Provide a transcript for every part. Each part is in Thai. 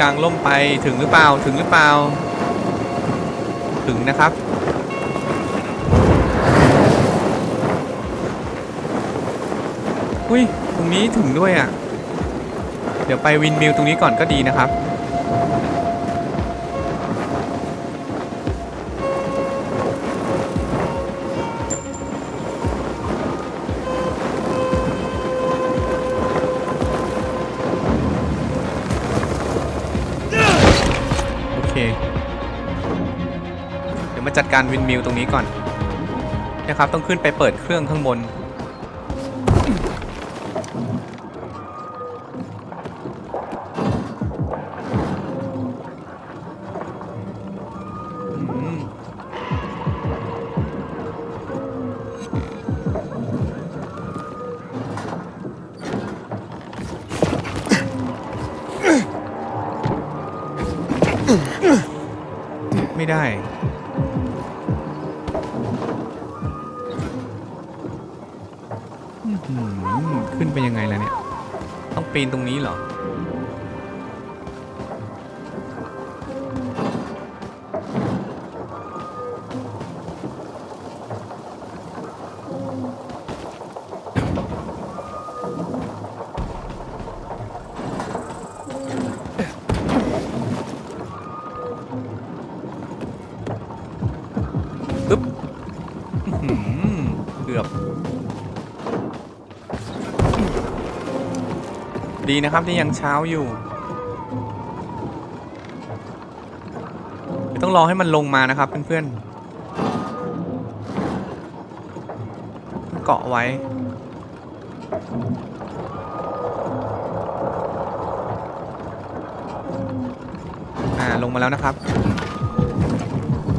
กลางล่มไปถึงหรือเปล่าถึงหรือเปล่า ถึงนะครับ อุ้ยตรงนี้ถึงด้วยอะ เดี๋ยวไปวินมิลตรงนี้ก่อนก็ดีนะครับ เคเดี๋ยวมาจัดการวินมิลตรงนี้ก่อนนะครับต้องขึ้นไปเปิดเครื่องข้างบน ไม่ได้ ขึ้นไปยังไงล่ะเนี่ย ต้องปีนตรงนี้เหรอ ปึ๊บเกือบ ดีนะครับที่ยังเช้าอยู่ต้องรอให้มันลงมานะครับเพื่อนๆเกาะไว้อ่าลงมาแล้วนะครับ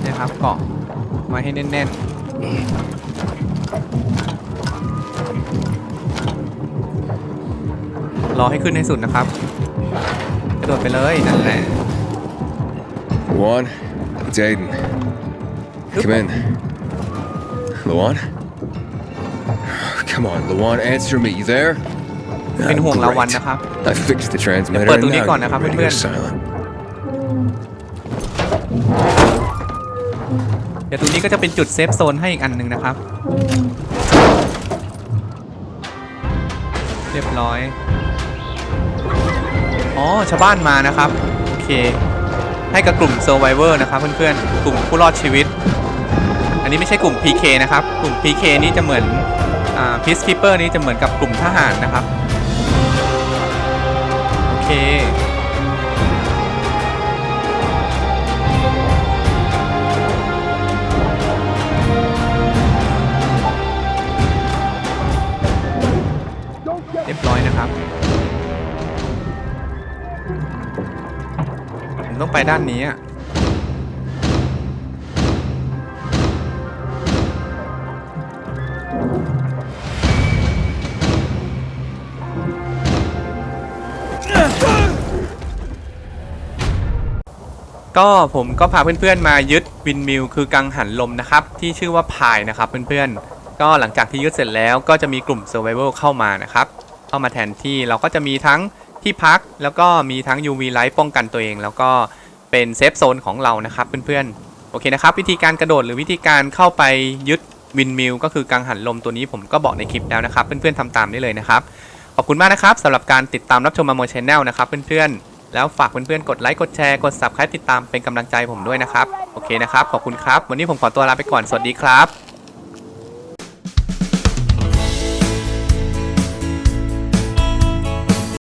นี่ครับเกาะ ไว้ให้แน่นๆ รอให้ขึ้นให้สุดนะครับกระโดดไปเลยนั่นแหละ Luan, it's Aiden. Come in. Luan? Come on, Luan, answer me. You there? เป็นห่วง Ah, เราวัน great. นะครับ I fixed the transmitter. เปิด and ตรงนี้ now ก่อนนะครับ you're ready to เพื่อน go ดี๋ยวตรงนี้ก็จะเป็นจุดเซฟโซนให้อีกอันหนึ่งนะครับ เรียบร้อย อ๋อ ชาวบ้านมานะครับ โอเค ให้กับกลุ่ม Survivor นะครับเพื่อนๆ กลุ่มผู้รอดชีวิต อันนี้ไม่ใช่กลุ่ม PK นะครับ กลุ่ม PK นี่จะเหมือนอ่า Peacekeeper นี่จะเหมือนกับกลุ่มทหารนะครับ โอเค ต้องไปด้านนี้อะก็ผมก็พาเพื่อนๆมายึดวินมิลคือกังหันลมนะครับ ที่ชื่อว่าพายนะครับเพื่อนๆ ก็หลังจากที่ยึดเสร็จแล้วก็จะมีกลุ่ม Survival เข้ามานะครับ เข้ามาแทนที่เราก็จะมีทั้ง ที่พักแล้วก็มีทั้ง UV Light ป้องกันตัวเอง แล้วก็เป็นเซฟโซนของเรานะครับเพื่อนๆโอเคนะครับ วิธีการกระโดดหรือวิธีการเข้าไปยึดวินมิลก็คือกังหันลมตัวนี้ผมก็บอกในคลิปแล้วนะครับ เพื่อนๆทำตามได้เลยนะครับ ขอบคุณมากนะครับสำหรับการติดตามรับชมมาโมชแนลนะครับเพื่อนๆแล้วฝากเพื่อนๆกดไลค์กดแชร์กด subscribe ติดตามเป็นกำลังใจผมด้วยนะครับโอเคนะครับขอบคุณครับ วันนี้ผมขอตัวลาไปก่อนสวัสดีครับ